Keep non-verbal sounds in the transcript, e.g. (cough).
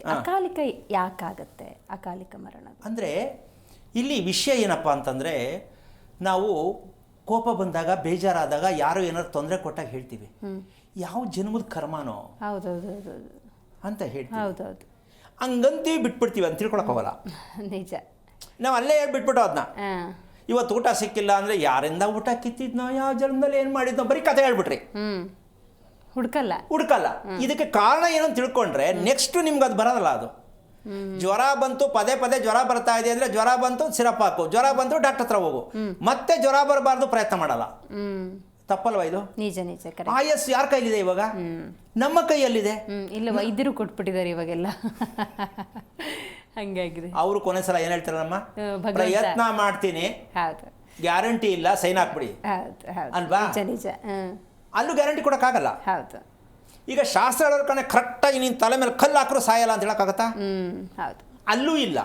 ಸ್ವಾಮೀಜಿ ಅಕಾಲಿಕ ಯಾಕಾಗತ್ತೆ? ಅಕಾಲಿಕ ಮರಣ ಅಂದರೆ ಇಲ್ಲಿ ವಿಷಯ ಏನಪ್ಪ ಅಂತಂದರೆ ನಾವು ಕೋಪ ಬಂದಾಗ ಬೇಜಾರಾದಾಗ ಯಾರೋ ಏನಾದ್ರು ತೊಂದರೆ ಕೊಟ್ಟಾಗ ಹೇಳ್ತೀವಿ. ಯಾವ ಜನ್ಮದ ಕರ್ಮನೋ? ಹೌದೌದು ಅಂತ ಹೇಳ್ತೀವಿ. ಹೌದೌದು. ಹಂಗಂತೀವಿ ಬಿಟ್ಬಿಡ್ತೀವಿ ಅಂತ ತಿಳ್ಕೊಳಕ್ಕೆ ಹೋಗಲ್ಲ. (laughs) ನಿಜ. ನಾವು ಅಲ್ಲೇ ಹೇಳ್ಬಿಟ್ಬಿಟ್ಟು ಅದನ್ನ ಇವತ್ತು ಊಟ ಸಿಕ್ಕಿಲ್ಲ ಅಂದರೆ ಯಾರಿಂದ ಊಟ ಕಿತ್ತಿದ್ನೋ ಯಾವ ಜನ್ಮದಲ್ಲಿ ಏನು ಮಾಡಿದ್ನೋ ಬರೀ ಕತೆ ಹೇಳ್ಬಿಟ್ರಿ. ಹುಡ್ಕಲ್ಲ. ಹುಡ್ಕಲ್ಲ. ಇದಕ್ಕೆ ಕಾರಣ ಏನಂತ ತಿಳ್ಕೊಂಡ್ರೆ ನೆಕ್ಸ್ಟ್ ನಿಮ್ಗೆ ಅದು ಬರೋದಲ್ಲ ಅದು. ಜ್ವರ ಬಂತು ಪದೇ ಪದೇ ಜ್ವರ ಬರ್ತಾ ಇದೆ ಅಂದ್ರೆ ಜ್ವರ ಬಂತು ಸಿರಪ್ ಹಾಕು. ಜ್ವರ ಬಂತು ಡಾಕ್ಟರ್ ಹತ್ರ ಹೋಗು. ಮತ್ತೆ ಜ್ವರ ಬರಬಾರ್ದು ಪ್ರಯತ್ನ ಮಾಡಲ್ಲ. ತಪ್ಪಲ್ವಾ ಇದು? ನಿಜ ನಿಜ ಆಯಸ್ ಯಾರ ಕೈಲಿದೆ ಇವಾಗ? ನಮ್ಮ ಕೈಯಲ್ಲಿದೆ. ಇಲ್ಲ ವೈದ್ಯರು ಕೊಟ್ಬಿಟ್ಟಿದ್ದಾರೆ ಇವಾಗೆಲ್ಲ. ಹಂಗಾಗಿದೆ. ಅವರು ಕೊನೆ ಸಲ ಏನ್ ಹೇಳ್ತಾರಮ್ಮ ಪ್ರಯತ್ನ ಮಾಡ್ತೀನಿ. ಗ್ಯಾರಂಟಿ ಇಲ್ಲ ಸೈನ್ ಹಾಕ್ಬಿಡಿ. ಅಲ್ವಾ? ನಿಜ ನಿಜ. ಅಲ್ಲೂ ಗ್ಯಾರಂಟಿ ಕೊಡೋಕ್ಕಾಗಲ್ಲ. ಹೌದು. ಈಗ ಶಾಸ್ತ್ರ ಹೇಳೋರ್ ಕಣೆ ಕರೆಕ್ಟಾಗಿ ನೀನು ತಲೆ ಮೇಲೆ ಕಲ್ಲು ಹಾಕಿದ್ರು ಸಾಯಲ್ಲ ಅಂತ ಹೇಳೋಕ್ಕಾಗತ್ತಾ? ಹೌದು. ಅಲ್ಲೂ ಇಲ್ಲ.